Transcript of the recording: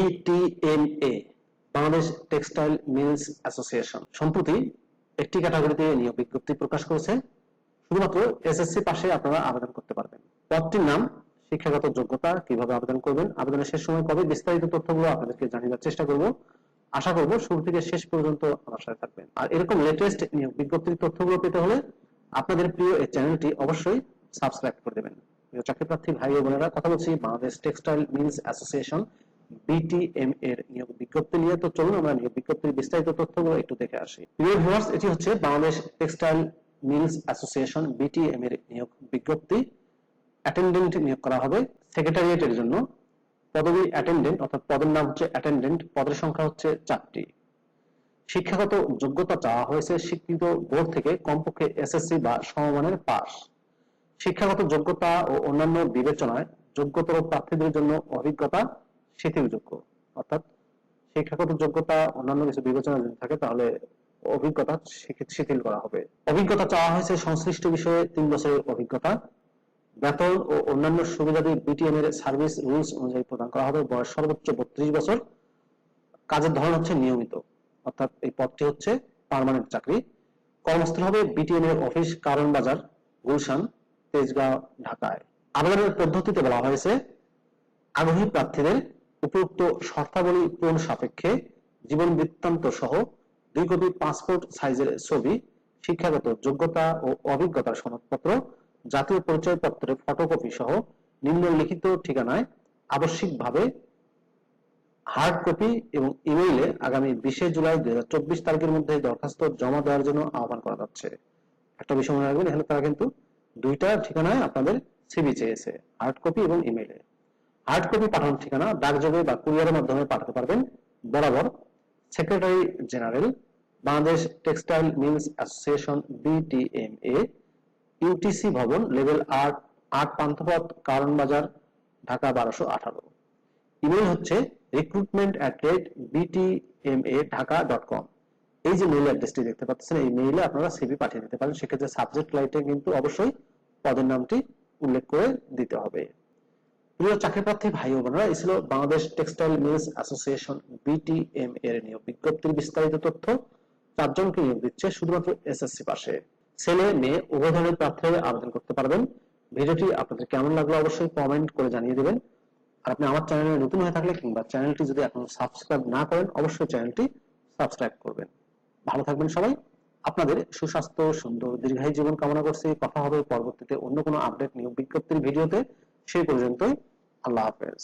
BTMA Bangladesh textile mills association সম্প্রতি একটি ক্যাটাগরিতে নিয়োগ বিজ্ঞপ্তি প্রকাশ করেছে। শুধুমাত্র এসএসসি পাশে আপনারা আবেদন করতে পারবেন। পদটির নাম, শিক্ষাগত যোগ্যতা, কীভাবে আবেদন করবেন, আবেদনের শেষ সময় কবে বিস্তারিত তথ্যগুলো আপনাদেরকে জানিয়ে চেষ্টা করব। আশা করব শুরু থেকে শেষ পর্যন্ত আমার সাথে থাকবেন। আর এরকম লেটেস্ট নিয়োগ বিজ্ঞপ্তির তথ্যগুলো পেতে হলে আপনাদের প্রিয় এই চ্যানেলটি অবশ্যই সাবস্ক্রাইব করে দেবেন। চাকরি প্রার্থী, ভাই ও বোনেরা, কথা বলছি Bangladesh textile mills association BTM এর নিয়োগ বিজ্ঞপ্তি নিয়ে, তো চলুন আমরা নিয়োগ বিজ্ঞপ্তির বিস্তারিত তথ্যগুলো একটু দেখে আসি। প্রিয় ভিউয়ার্স এটি হচ্ছে Bangladesh textile mills association BTM এর নিয়োগ বিজ্ঞপ্তি। অ্যাটেন্ডেন্ট নিয়োগ করা হবে সেক্রেটারিয়েটের জন্য। পদবী অ্যাটেন্ডেন্ট অর্থাৎ পদের নাম হচ্ছে অ্যাটেন্ডেন্ট পদের সংখ্যা হচ্ছে চারটি। শিক্ষাগত যোগ্যতা চাওয়া হয়েছে স্বীকৃত বোর্ড থেকে, কমপক্ষে এসএসসি বা সমমানের পাস শিক্ষাগত যোগ্যতা ও অন্যান্য বিবেচনায় যোগ্যতর প্রার্থীদের জন্য অভিজ্ঞতা শিথিলযোগ্য অর্থাৎ শিক্ষাগত যোগ্যতা অন্যান্য কিছু বিবেচনা যদি থাকে, তাহলে অভিজ্ঞতা শিথিল করা হবে। অভিজ্ঞতা চাওয়া হয়েছে সংশ্লিষ্ট বিষয়ে তিন বছরের অভিজ্ঞতা। বেতন ও অন্যান্য সুবিধাদি বিটিএম এর সার্ভিস রুলস অনুযায়ী প্রদান করা হবে। বয়স সর্বোচ্চ বত্রিশ বছর। কাজের ধরন হচ্ছে নিয়মিত। অর্থাৎ এই পদটি হচ্ছে পার্মানেন্ট চাকরি। কর্মস্থল হবে বিটিএম এর অফিস কারণ বাজার গুলশান, তেজগাঁও, ঢাকায়। আবেদনের পদ্ধতিতে বলা হয়েছে, আগ্রহী প্রার্থীদের উপযুক্ত শর্তাবলী পূরণ সাপেক্ষে জীবন বৃত্তান্ত সহ দুই কপি পাসপোর্ট সাইজের ছবি, শিক্ষাগত যোগ্যতা ও অভিজ্ঞতার সনদপত্র, জাতীয় পরিচয়পত্রের ফটোকপি সহ নিম্নলিখিত ঠিকানায় আবশ্যিকভাবে হার্ড কপি এবং ইমেইলে আগামী বিশে জুলাই দুই হাজার চব্বিশ তারিখের মধ্যে দরখাস্ত জমা দেওয়ার জন্য আহ্বান করা যাচ্ছে। একটা বিষয় মনে রাখবেন, এখানে তারা কিন্তু দুইটা ঠিকানায় আপনাদের সিভি চেয়েছে হার্ড কপি এবং ইমেইলে হার্ড কপি পাঠানোর ঠিকানা ডাকযোগে বা কুরিয়ারের মাধ্যমে পাঠাতে পারবেন। বরাবর secretary general Bangladesh textile mills association BTMA UTC ভবন লেভেল আট আট পান্থপথ, কারণ বাজার, ঢাকা বারোশো আঠারো। ইমেল হচ্ছে recruitment at rate BTMA Dhaka dot com এই যে মেইল অ্যাড্রেসটি দেখতে পাচ্ছেন, এই মেইলে আপনারা সিভি পাঠিয়ে দিতে পারেন। সেক্ষেত্রে সাবজেক্ট লাইটে কিন্তু অবশ্যই পদের নামটি উল্লেখ করে দিতে হবে। প্রিয় চাকরি প্রার্থী ভাই বোনেরা, এই ছিল Bangladesh textile mills association BTM এর নিয়োগ বিজ্ঞপ্তির বিস্তারিত তথ্য। চারজনকে নিয়োগ দিচ্ছে শুধুমাত্র এসএসসি পাশে। ছেলে, মেয়ে, উভয় ধরনের প্রার্থীরা আবেদন করতে পারবেন। ভিডিওটি আপনাদের কেমন লাগল অবশ্যই কমেন্ট করে জানিয়ে দিবেন। আর আপনি আমার চ্যানেলে নতুন হয়ে থাকলে কিংবা চ্যানেলটি যদি এখনও সাবস্ক্রাইব না করেন, অবশ্যই চ্যানেলটি সাবস্ক্রাইব করবেন। ভালো থাকবেন সবাই। আপনাদের সুস্বাস্থ্য, সুন্দর, দীর্ঘায়ু জীবন কামনা করছি। কথা হবে পরবর্তীতে অন্য কোনো আপডেট নিয়োগ বিজ্ঞপ্তির ভিডিওতে। সেই পর্যন্তই আল্লাহ হাফেজ